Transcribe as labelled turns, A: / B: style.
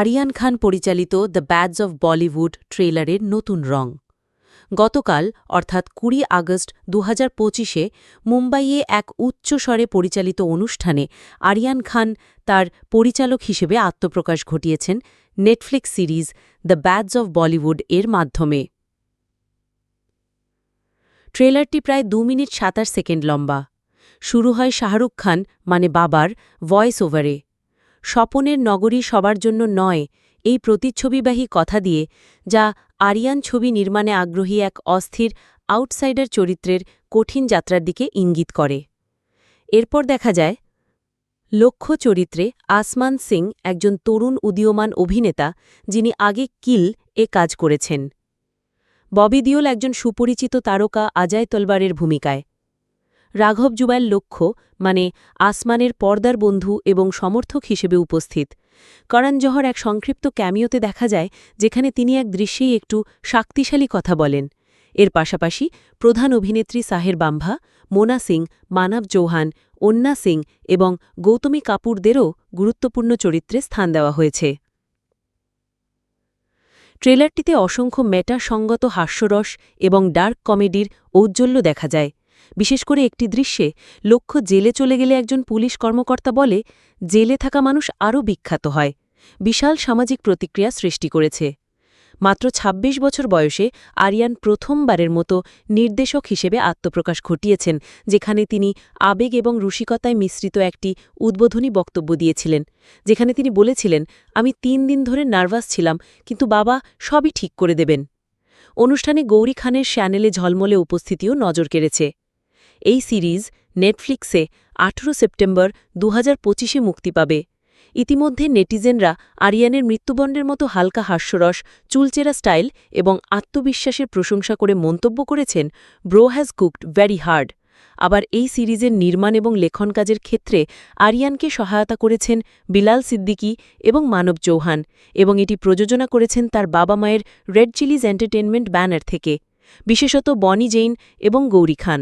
A: আরিয়ান খান পরিচালিত the ব্যাডস of Bollywood ট্রেলারের নতুন রং। গতকাল, অর্থাৎ কুড়ি আগস্ট দু হাজার পঁচিশে, মুম্বাইয়ে এক উচ্চস্বরে পরিচালিত অনুষ্ঠানে আরিয়ান খান তার পরিচালক হিসেবে আত্মপ্রকাশ ঘটিয়েছেন Netflix series the Bads of Bollywood এর মাধ্যমে। ট্রেলারটি প্রায় দু মিনিট সাতাশ সেকেন্ড লম্বা। শুরু হয় শাহরুখ খান মানে বাবার, ভয়েস ওভারে। স্বপনের নগরী সবার জন্য নয়, এই প্রতিচ্ছবিবাহী কথা দিয়ে, যা আরিয়ান ছবি নির্মাণে আগ্রহী এক অস্থির আউটসাইডার চরিত্রের কঠিন যাত্রার দিকে ইঙ্গিত করে। এরপর দেখা যায়, লক্ষ্য চরিত্রে আসমান সিং একজন তরুণ উদীয়মান অভিনেতা যিনি আগে কিল এ কাজ করেছেন। ববি দিওল একজন সুপরিচিত তারকা আজায় তলবারের ভূমিকায়। রাঘব জুবাইল লক্ষ্য মানে আসমানের পর্দার বন্ধু এবং সমর্থক হিসেবে উপস্থিত। করণ জহর এক সংক্ষিপ্ত ক্যামিওতে দেখা যায়, যেখানে তিনি এক দৃশ্যেই একটু শক্তিশালী কথা বলেন। এর পাশাপাশি প্রধান অভিনেত্রী সাহের বাম্ভা, মোনা সিং, মানব চৌহান, অন্না সিং এবং গৌতমী কাপুরদেরও গুরুত্বপূর্ণ চরিত্রে স্থান দেওয়া হয়েছে। ট্রেলারটিতে অসংখ্য মেটা সঙ্গত হাস্যরস এবং ডার্ক কমেডির ঔজ্জ্বল্য দেখা যায়। বিশেষ করে একটি দৃশ্যে লক্ষ্য জেলে চলে গেলে একজন পুলিশ কর্মকর্তা বলে, জেলে থাকা মানুষ আরও বিখ্যাত হয়। বিশাল সামাজিক প্রতিক্রিয়া সৃষ্টি করেছে। মাত্র ২৬ বছর বয়সে আরিয়ান প্রথমবারের মতো নির্দেশক হিসেবে আত্মপ্রকাশ ঘটিয়েছেন, যেখানে তিনি আবেগ এবং রসিকতায় মিশ্রিত একটি উদ্বোধনী বক্তব্য দিয়েছিলেন, যেখানে তিনি বলেছিলেন, আমি তিন দিন ধরে নার্ভাস ছিলাম, কিন্তু বাবা সবই ঠিক করে দেবেন। অনুষ্ঠানে গৌরী খানের চ্যানেলে ঝলমলে উপস্থিতিও নজর কেড়েছে। এই সিরিজ নেটফ্লিক্সে আঠেরো সেপ্টেম্বর দু হাজার মুক্তি পাবে। ইতিমধ্যে নেটিজেনরা আরিয়ানের মৃত্যুবণ্ডের মতো হালকা হাস্যরস, চুলচেরা স্টাইল এবং আত্মবিশ্বাসের প্রশংসা করে মন্তব্য করেছেন bro has cooked very hard. আবার এই সিরিজের নির্মাণ এবং লেখন কাজের ক্ষেত্রে আরিয়ানকে সহায়তা করেছেন বিলাল সিদ্দিকী এবং মানব চৌহান এবং এটি প্রযোজনা করেছেন তার বাবা মায়ের রেড চিলিজ এন্টারটেনমেন্ট ব্যানার থেকে, বিশেষত বনি জেইন এবং গৌরী খান।